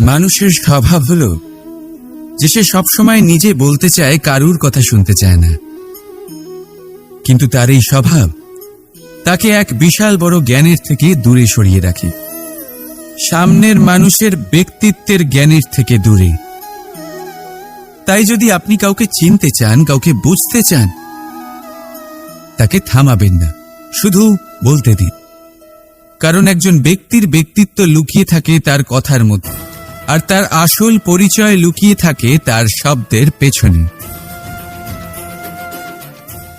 মানুষের স্বভাব হলো যে সে সবসময় নিজে বলতে চায়, কারুর কথা শুনতে চায় না। কিন্তু তার এই স্বভাব তাকে এক বিশাল বড় জ্ঞানের থেকে দূরে সরিয়ে রাখে। সামনের মানুষের ব্যক্তিত্বের জ্ঞানের থেকে দূরে। তাই যদি আপনি কাউকে চিনতে চান, কাউকে বুঝতে চান তাকে থামাবেন না। শুধু বলতে দিন। কারণ একজন ব্যক্তির ব্যক্তিত্ব লুকিয়ে থাকে তার কথার মধ্যে, আর তার আসল পরিচয় লুকিয়ে থাকে তার শব্দের পেছনে।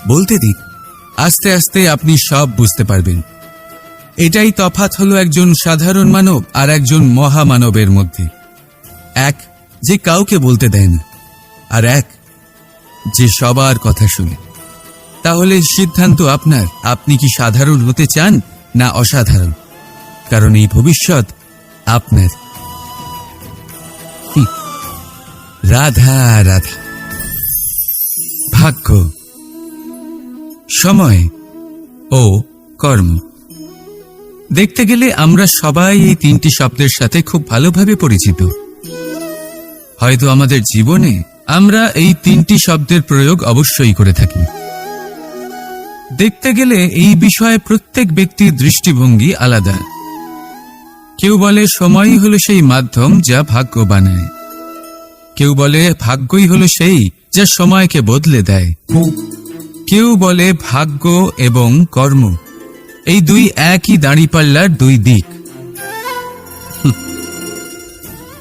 বলতে দিন, আস্তে আস্তে আপনি সব বুঝতে পারবেন। এটাই তফাৎ হলো একজন সাধারণ মানব আর একজন মহামানবের মধ্যে। এক, যে কাউকে বলতে দেয় না, আর এক, যে সবার কথা শুনে। তাহলে সিদ্ধান্ত আপনার। আপনি কি সাধারণ হতে চান না অসাধারণ? কারণ এই ভবিষ্যৎ আপনার। রাধা রাধা। ভাগ্য। সময় ও কর্ম। দেখতে গেলে আমরা সবাই এই তিনটি শব্দের সাথে খুব ভালোভাবে পরিচিত। হয়তো আমাদের জীবনে আমরা এই তিনটি শব্দের প্রয়োগ অবশ্যই করে থাকি। দেখতে গেলে এই বিষয়ে প্রত্যেক ব্যক্তির দৃষ্টিভঙ্গি আলাদা। কেউ বলে, সময়ই হলো সেই মাধ্যম যা ভাগ্য বানায়। কেউ বলে, ভাগ্যই হলো সেই যা সময়কে বদলে দেয়। কেউ বলে, ভাগ্য এবং কর্ম, এই দুই একই দাঁড়িপাল্লার দুই দিক।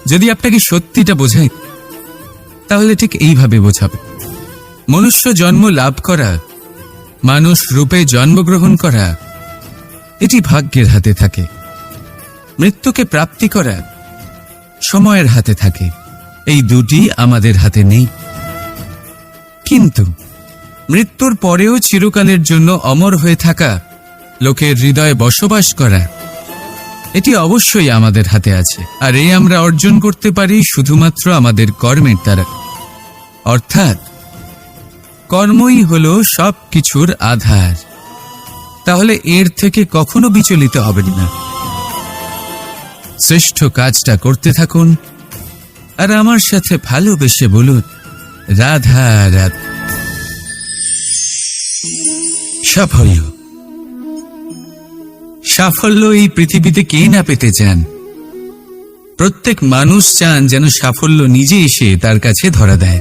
যদি আপনাকে সত্যিটা বোঝাই তাহলে ঠিক এইভাবে বোঝাবে। মনুষ্য জন্ম লাভ করা মানুষ রূপে জন্মগ্রহণ করা, এটি ভাগ্যের হাতে থাকে। মৃত্যুকে প্রাপ্তি করা সময়ের হাতে থাকে। এই দুটি আমাদের হাতে নেই। কিন্তু মৃত্যুর পরেও চিরকালের জন্য অমর হয়ে থাকা লোকের হৃদয়ে বসবাস করা, এটি অবশ্যই আমাদের হাতে আছে। আর এই আমরা অর্জন করতে পারি শুধুমাত্র আমাদের কর্মের দ্বারা। অর্থাৎ কর্মই হল সব কিছুর আধার। তাহলে এর থেকে কখনো বিচলিত হবেন না। শ্রেষ্ঠ কাজটা করতে থাকুন আর আমার সাথে ভালোবেসে বলুন, রাধা রাধা। সাফল্য। সাফল্য এই পৃথিবীতে কে না পেতে চান? প্রত্যেক মানুষ চান যেন সাফল্য নিজে এসে তার কাছে ধরা দেয়।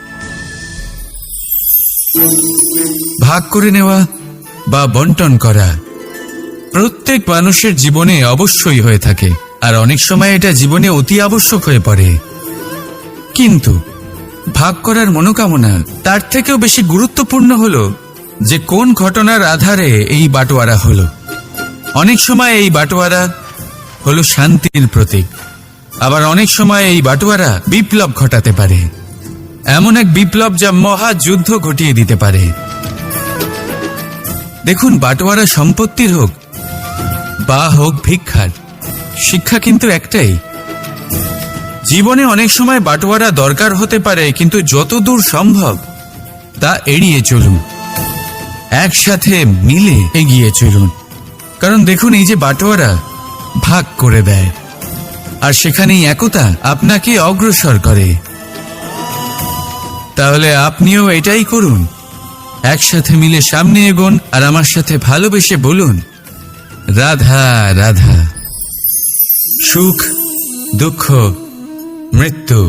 ভাগ করে নেওয়া বা বন্টন করা প্রত্যেক মানুষের জীবনে অবশ্যই হয়ে থাকে, আর অনেক সময় এটা জীবনে অতি আবশ্যক হয়ে পড়ে। কিন্তু ভাগ করার মনোকামনা তার থেকেও বেশি গুরুত্বপূর্ণ হলো যে কোন ঘটনার আধারে এই বাটোয়ারা হলো। অনেক সময় এই বাটোয়ারা হলো শান্তির প্রতীক, আবার অনেক সময় এই বাটোয়ারা বিপ্লব ঘটাতে পারে। এমন এক বিপ্লব যা মহা যুদ্ধ ঘটিয়ে দিতে পারে। দেখুন, বাটোয়ারা সম্পত্তির হোক বা হোক ভিক্ষার, শিক্ষা কিন্তু একটাই। জীবনে অনেক সময় বাটোয়ারা দরকার হতে পারে, কিন্তু যতদূর সম্ভব তা এড়িয়ে চলুন। একসাথে মিলে এগিয়ে চলুন। কারণ দেখুন, এই যে বাটোয়ারা ভাগ করে দেয়। আর সেখানেই একতা আপনাকে অগ্রসর করে। তাহলে আপনিও এটাই করুন। একসাথে মিলে সামনে এগোন আর আমার সাথে ভালোবেসে বলুন, রাধা রাধা। সুখ, দুঃখ, মৃত্যু,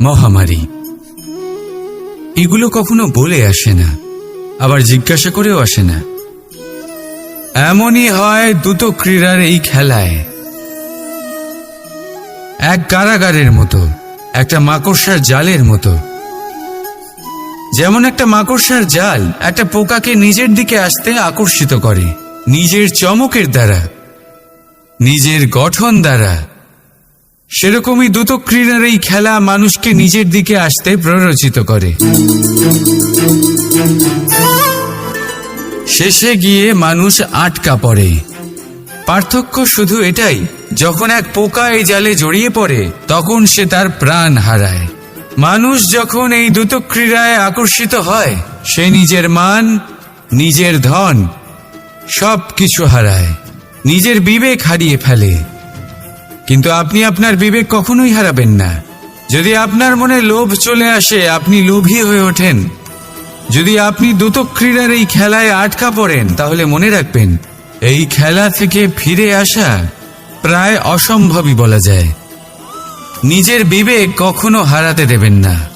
মহামারী, এগুলো কখনো বলে আসে না, আবার জিজ্ঞাসা করেও আসে না। এমনই হয় দুটো ক্রীড়ার এই খেলায়। এক কারাগারের মতো, একটা মাকড়সার জালের মতো। যেমন একটা মাকড়সার জাল একটা পোকাকে নিজের দিকে আসতে আকর্ষিত করে, নিজের চমকের দ্বারা, নিজের গঠন দ্বারা। সেরকমই দ্রুত ক্রীড়ার এই খেলা মানুষকে নিজের দিকে আসতে প্ররোচিত করে। শেষে গিয়ে মানুষ আটকা পড়ে। পার্থক্য শুধু এটাই, যখন এক পোকা এই জালে জড়িয়ে পড়ে, তখন সে তার প্রাণ হারায়। মানুষ যখন এই দ্রুত ক্রীড়ায় আকর্ষিত হয়, সে নিজের মান, নিজের ধন সব কিছু হারায়। নিজের বিবেক হারিয়ে ফেলে। কিন্তু আপনি আপনার বিবেক কখনোই হারাবেন না। যদি আপনার মনে লোভ চলে আসে, আপনি লোভী হয়ে ওঠেন। যদি আপনি দ্রুত ক্রীড়ার এই খেলায় আটকা পড়েন, তাহলে মনে রাখবেন, এই খেলা থেকে ফিরে আসা প্রায় অসম্ভবই বলা যায়। নিজের বিবেক কখনো হারাতে দেবেন না।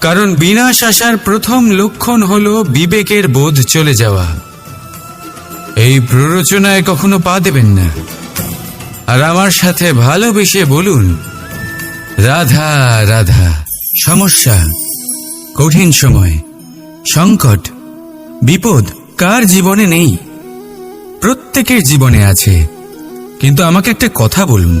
কারণ বিনাশ আসার প্রথম লক্ষণ হল বিবেকের বোধ চলে যাওয়া। এই প্ররোচনায় কখনো পা দেবেন না। আর আমার সাথে ভালোবেসে বলুন, রাধা রাধা, সমস্যা, কঠিন সময়, সংকট, বিপদ কার জীবনে নেই? প্রত্যেকের জীবনে আছে। কিন্তু আমাকে একটা কথা বলুন।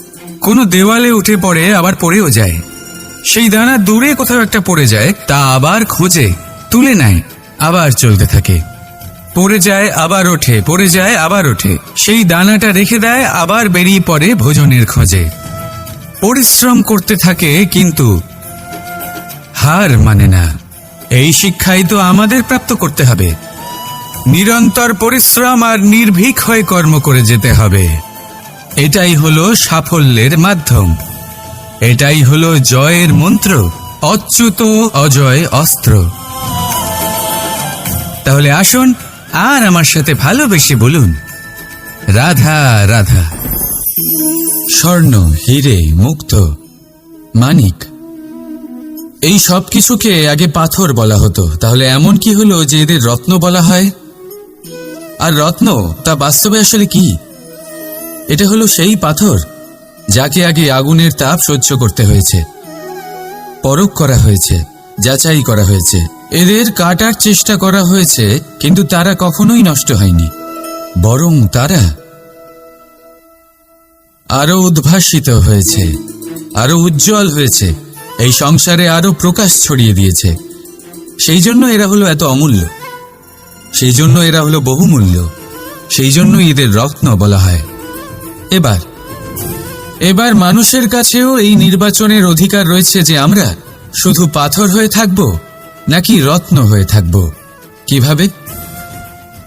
কোনো দেওয়ালে উঠে পড়ে আবার পড়েও যায়। সেই দানা দূরে কোথাও একটা পড়ে যায়, তা আবার খোঁজে, তুলে নেয়, আবার চলতে থাকে। পড়ে যায়, আবার ওঠে, পড়ে যায়, আবার ওঠে। সেই দানাটা রেখে দেয়, আবার বেরিয়ে পড়ে ভোজনের খোঁজে। পরিশ্রম করতে থাকে, কিন্তু হার মানে না। এই শিক্ষাই তো আমাদের প্রাপ্ত করতে হবে। নিরন্তর পরিশ্রম আর নির্ভীক হয়ে কর্ম করে যেতে হবে। এটাই হলো সাফল্যের মাধ্যম। এটাই হলো জয়ের মন্ত্র, অচ্যুত অজয় অস্ত্র। তাহলে আসুন আর আমার সাথে ভালোবেসে বলুন, রাধা রাধা। স্বর্ণ, হিরে, মুক্ত, মানিক। এই সব কিছুকে আগে পাথর বলা হতো। তাহলে এমন কি হলো যে এদের রত্ন বলা হয়? আর রত্ন তা বাস্তবে আসলে কি? এটা হলো সেই পাথর যাকে আগে আগুনের তাপ সহ্য করতে হয়েছে, পরখ করা হয়েছে, যাচাই করা হয়েছে। এদের কাটার চেষ্টা করা হয়েছে, কিন্তু তারা কখনোই নষ্ট হয়নি, বরং তারা আরও উদ্ভাসিত হয়েছে, আরও উজ্জ্বল হয়েছে, এই সংসারে আরও প্রকাশ ছড়িয়ে দিয়েছে। সেই জন্য এরা হলো এত অমূল্য। সেই জন্য এরা হলো বহুমূল্য। সেই জন্য এদের রত্ন বলা হয়। এবার এবার মানুষের কাছেও এই নির্বাচনের অধিকার রয়েছে যে আমরা শুধু পাথর হয়ে থাকব নাকি রত্ন হয়ে থাকব। কীভাবে?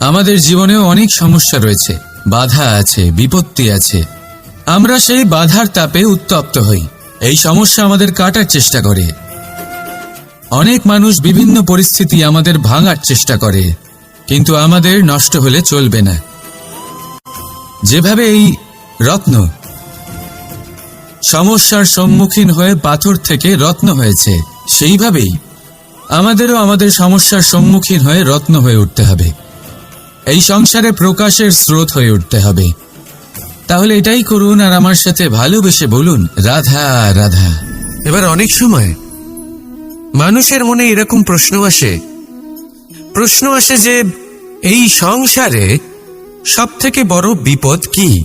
আমাদের জীবনেও অনেক সমস্যা রয়েছে, বাধা আছে, বিপত্তি আছে। আমরা সেই বাধার তাপে উত্তপ্ত হই, এই সমস্যা আমাদের কাটার চেষ্টা করে। অনেক মানুষ বিভিন্ন পরিস্থিতি আমাদের ভাঙার চেষ্টা করে, কিন্তু আমাদের নষ্ট হলে চলবে না। যেভাবে এই রত্ন। সমস্যার সম্মুখীন হয়ে পাথর থেকে রত্ন হয়েছে। সেইভাবেই আমাদেরও আমাদের সমস্যার সম্মুখীন হয়ে রত্ন হয়ে উঠতে হবে। এই সংসারে প্রকাশের স্রোত হয়ে উঠতে হবে। তাহলে এটাই করুন আর আমার সাথে ভালোবেসে বলুন, রাধা রাধা। এবার অনেক সময় মানুষের মনে এরকম প্রশ্ন আসে। প্রশ্ন আসে যে, এই সংসারে সব থেকে বড় বিপদ কি?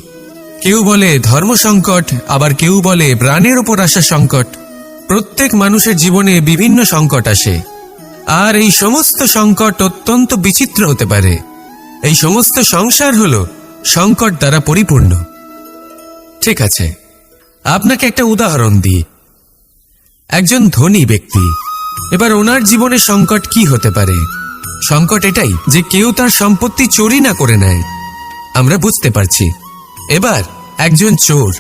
কেউ বলে ধর্ম সংকট, আবার কেউ বলে প্রাণের ওপর আসা সংকট। প্রত্যেক মানুষের জীবনে বিভিন্ন সংকট আসে। আর এই সমস্ত সংকট অত্যন্ত বিচিত্র হতে পারে। এই সমস্ত সংসার হল সংকট দ্বারা পরিপূর্ণ। ঠিক আছে, আপনাকে একটা উদাহরণ দিই। একজন ধনী ব্যক্তি, এবার ওনার জীবনে সংকট কি হতে পারে? সংকট এটাই যে কেউ তার সম্পত্তি চুরি না করে নেয়। আমরা বুঝতে পারছি। এবার একজন চোর,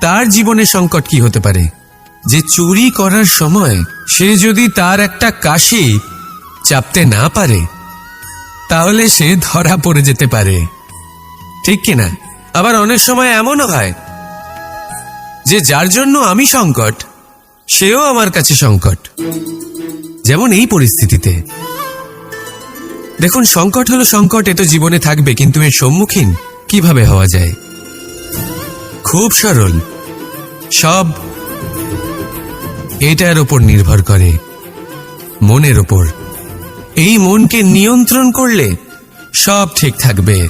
তার জীবনে সংকট কি হতে পারে? যে চুরি করার সময় সে যদি তার একটা কাশি চাপতে না পারে, তাহলে সে ধরা পড়ে যেতে পারে। ঠিক কিনা? আবার অনেক সময় এমনও হয় যে যার জন্য আমি সংকট, সেও আমার কাছে সংকট। যেমন এই পরিস্থিতিতে। দেখুন, সংকট হলো সংকট, এ তো জীবনে থাকবে, কিন্তু এর সম্মুখীন কীভাবে হওয়া যায়? খুব সরল। সব এটার ওপর নির্ভর করে। মনের ওপর এই মনকে নিয়ন্ত্রণ করলে সব ঠিক থাকবে।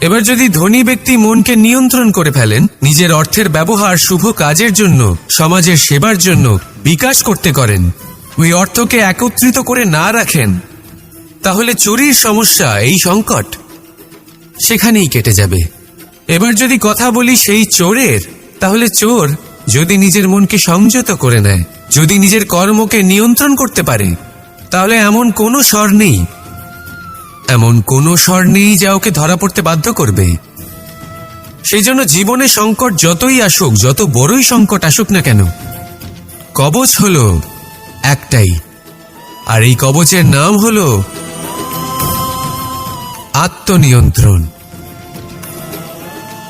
এবার যদি ধনী ব্যক্তি মনকে নিয়ন্ত্রণ করে ফেলেন, নিজের অর্থের ব্যবহার শুভ কাজের জন্য, সমাজের সেবার জন্য বিকাশ করতে করেন, ওই অর্থকে একত্রিত করে না রাখেন, তাহলে চুরির সমস্যা, এই সংকট সেখানেই কেটে যাবে। এবার যদি কথা বলি সেই চোরের, তাহলে চোর যদি নিজের মনকে সংযত করে নেয়, যদি নিজের কর্মকে নিয়ন্ত্রণ করতে পারে, তাহলে এমন কোনো স্বর নেই। এমন কোনো স্বর নেই যা ওকে ধরা পড়তে বাধ্য করবে। সেই জন্য জীবনে সংকট যতই আসুক, যত বড়ই সংকট আসুক না কেন, কবচ হলো একটাই। আর এই কবচের নাম হলো আত্মনিয়ন্ত্রণ।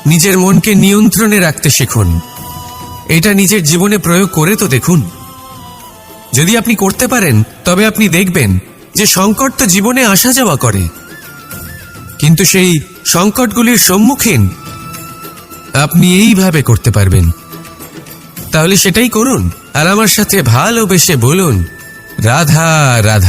নিজের মনকে নিয়ন্ত্রণে রাখতে শিখুন। এটা নিজের জীবনে প্রয়োগ করে তো দেখুন। যদি আপনি করতে পারেন, তবে আপনি দেখবেন যে সংকট তো জীবনে আসা যাওয়া করে। কিন্তু সেই সংকটগুলির সম্মুখীন আপনি এইভাবে করতে পারবেন। তাহলে সেটাই করুন। আর আমার সাথে ভালোবেসে বলুন, রাধা রাধা।